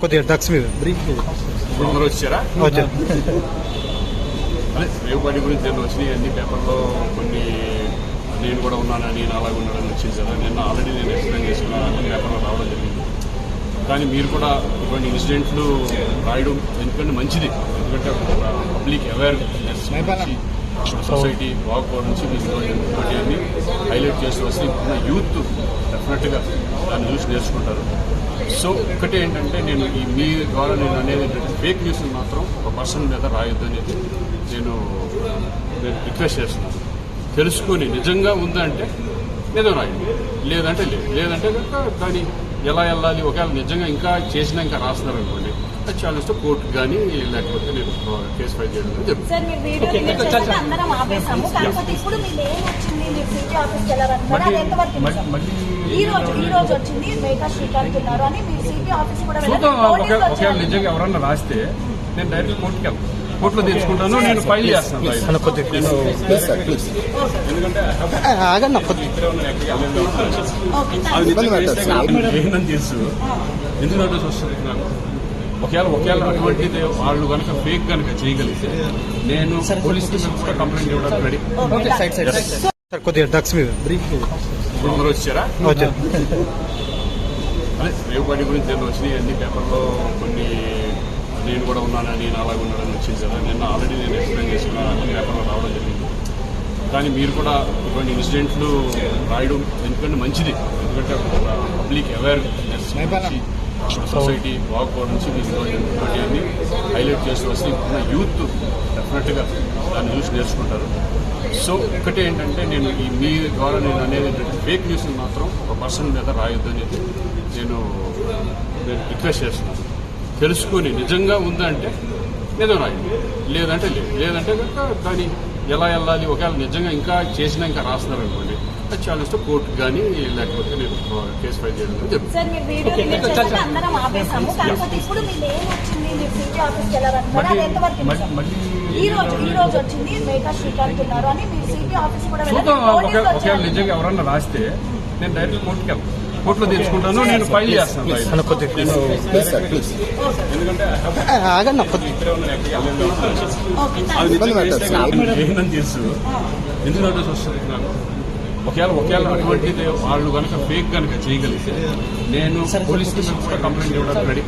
కొద్దిగా డ్రగ్స్ మీద బ్రీఫ్ అందరూ వచ్చారా వచ్చారు అదే రేవుపాటి గురించి నేను వచ్చినాయి అన్ని పేపర్లో కొన్ని నేను కూడా ఉన్నానని నేను అలాగే ఉన్నానని వచ్చింది కదా నిన్న ఆల్రెడీ నేను ఎక్స్ప్లెయిన్ చేసుకున్నాను పేపర్లో రావడం జరిగింది కానీ మీరు కూడా ఇటువంటి ఇన్సిడెంట్లు రాయడం ఎందుకంటే మంచిది. ఎందుకంటే పబ్లిక్ అవేర్నెస్ సొసైటీ బాగుపోవడం నుంచి ఇటువంటి అన్ని హైలైట్ చేస్తూ వస్తే ఇప్పుడున్న యూత్ డెఫినెట్గా దాన్ని చూసి నేర్చుకుంటారు. సో ఒకటి ఏంటంటే నేను ఈ మీ ద్వారా నేను అనేది ఏంటంటే ఫేక్ న్యూస్ మాత్రం ఒక పర్సన్ మీద రాయొద్దు అనేది నేను నేను రిక్వెస్ట్ చేస్తున్నాను. తెలుసుకొని నిజంగా ఉందంటే నిజం రాయండి. లేదంటే లేదు. లేదంటే కనుక కానీ ఎలా వెళ్ళాలి? ఒకవేళ నిజంగా ఇంకా చేసినా ఇంకా రాస్తున్నారు అనుకోండి అది చాలా కోర్టు కానీ లేకపోతే నేను కేసు ఫైల్ చేయడం. చూద్దాం ఒకవేళ. నిజంగా ఎవరన్నా రాస్తే నేను డైరెక్ట్ కోర్టుకి వెళ్తాను. కోర్టులో తెచ్చుకుంటాను నేను ఫైల్ చేస్తాను. ఏంటని తెలుసు? ఎందుకు నోటీస్ వస్తుంది నాకు ఒకవేళ ఒకవేళ అటువంటిది వాళ్ళు కనుక ఫేక్ కనుక చేయగలిగితే నేను పోలీస్ కూడా కంప్లైంట్ ఇవ్వడానికి ready. Okay, side side sir కొద్దిగా డ్రగ్స్ మీద. బ్రీఫ్ అందరూ వచ్చారా? వచ్చారు. అదే రేవుపాటి గురించి వచ్చినాయి? అన్ని పేపర్లో కొన్ని నేను కూడా ఉన్నానని నేను అలాగే ఉన్నానని వచ్చింది కదా నిన్న ఆల్రెడీ నేను ఎక్స్ప్లెయిన్ చేసుకున్నాను. అన్ని పేపర్లో రావడం జరిగింది. కానీ మీరు కూడా ఇటువంటి ఇన్సిడెంట్లు రాయడం ఎందుకంటే మంచిది. ఎందుకంటే పబ్లిక్ అవేర్నెస్ సొసైటీ బాగుపోవడం నుంచి మీరు అన్ని హైలైట్ చేస్తూ వస్తే ఇప్పుడున్న యూత్ డెఫినెట్గా దాన్ని చూసి నేర్చుకుంటారు. సో ఒకటి ఏంటంటే నేను ఈ మీ ద్వారా నేను అనేది ఏంటంటే ఫేక్ న్యూస్ మాత్రం ఒక పర్సన్ మీద రాయొద్దు అనేది నేను నేను రిక్వెస్ట్ చేస్తున్నాను. తెలుసుకొని నిజంగా ఉందంటే నిజం రాయండి. లేదంటే లేదు. లేదంటే కనుక కానీ ఎలా వెళ్ళాలి? ఒకవేళ నిజంగా ఇంకా చేసినా ఇంకా రాస్తున్నారు అనుకోండి అది చాలా కోర్టు కానీ లేకపోతే నేను కేసు ఫైల్ చేయడం కానీ జరుగుతుంది. సార్ మీరు వీడియో డిలీట్ చేస్తే అందరం ఆపేసాము. కాకపోతే ఇప్పుడు మీ నేమ్ వచ్చింది? మీరు సిటీ ఆఫీస్కి వెళ్ళారనుకున్నారు అది ఎంతవరకు మళ్ళీ నిజం? మళ్ళీ ఈ రోజు ఈ రోజు వచ్చింది. మేకా శ్రీకాంత్ ఉన్నారు అని మీరు సిటీ ఆఫీస్ కూడా వెళ్ళారు. చూద్దాం ఒకవేళ. నిజంగా ఎవరన్నా రాస్తే నేను డైరెక్ట్ కోర్టుకి వెళ్తాను. కోర్టులో తెచ్చుకుంటాను నేను ఫైల్ చేస్తాను. ఎందుకంటే తెలుసు? ఎందుకు నోటీస్ వస్తుంది నాకు? ఒకవేళ ఒకవేళ అటువంటిది వాళ్ళు కనుక ఫేక్ కనుక చేయగలిగితే నేను పోలీస్ కూడా కంప్లైంట్ ఇవ్వడానికి రెడీ.